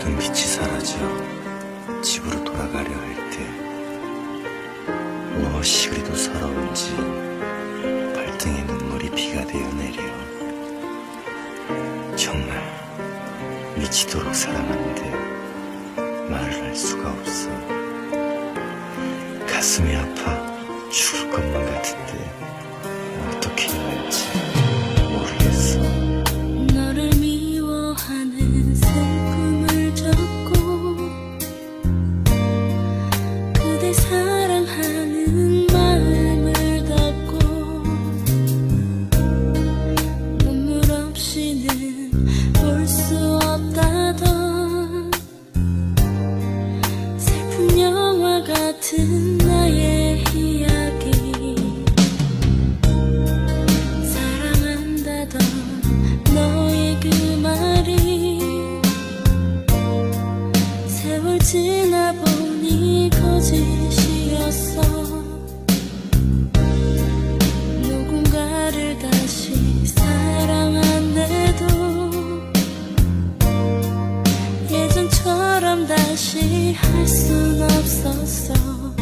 모든 빛이 사라져 집으로 돌아가려 할 때 무엇이 그리도 서러운지 발등에 눈물이 비가 되어 내려 정말 미치도록 사랑하는데 말을 할 수가 없어. 가슴이 아파 죽을 것만 같은데 다시 할 순 없었어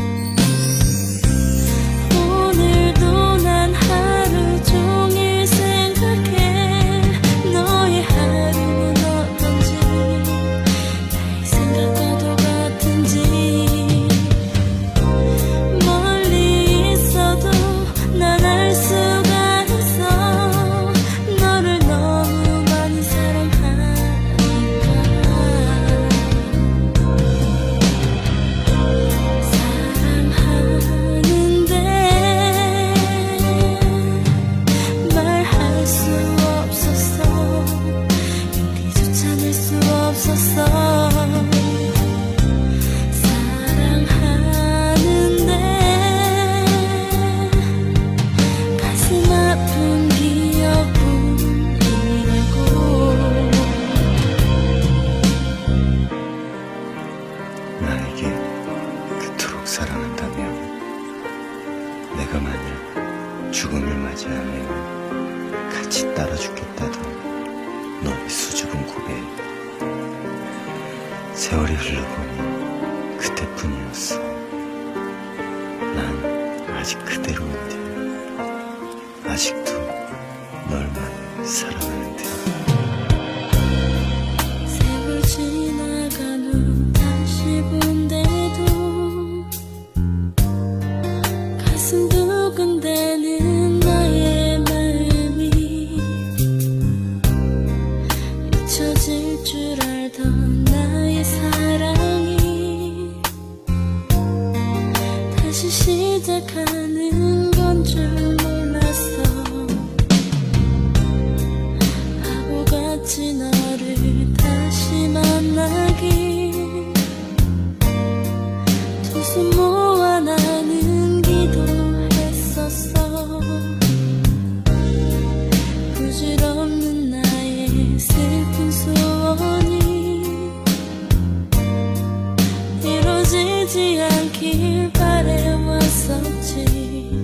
내가 만약 죽음을 맞이하면 같이 따라 죽겠다던 너의 수줍은 고백. 세월이 흘러보니 그때뿐이었어. 난 아직 그대로인데 아직도 널만 사랑한다 다시 시작하는 건 줄 몰랐어. 바보같이 너를 다시 만나기. 두 손 모아 나는 기도했었어. 부질없는 나의 슬픈 소원이 이루어지지 않길 You.